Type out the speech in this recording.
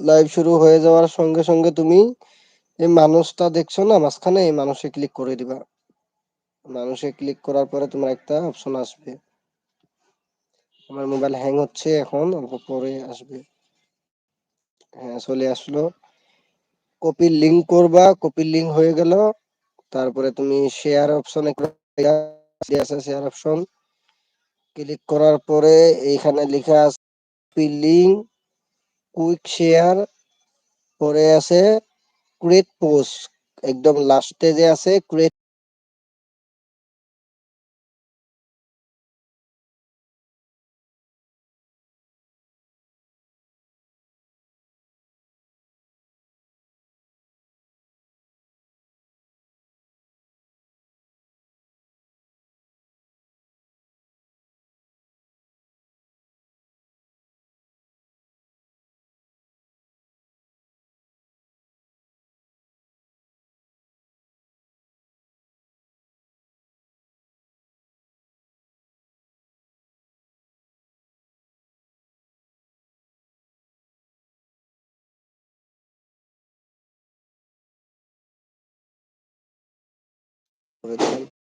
Live শুরু হয়ে যাওয়ার সঙ্গে সঙ্গে তুমি এই মানুষটা দেখছ না, মাঝখানে এই মানুষে ক্লিক করে দিবা। মানুষে ক্লিক করার পরে তোমার একটা অপশন আসবে। আমার মোবাইল হ্যাং হচ্ছে এখন, অল্প পরে আসবে। হ্যাঁ চলে আসলো। কপির লিঙ্ক করবা কপির লিঙ্ক হয়ে গেল। তারপরে তুমি শেয়ার অপশনে আছে শেয়ার অপশন ক্লিক করার পরে এইখানে লেখা আছে লিঙ্ক কুইক শেয়ার পরে আছে ক্রিয়েট পোস্ট একদম লাস্টে যে আছে ক্রিয়েট করে দিলাম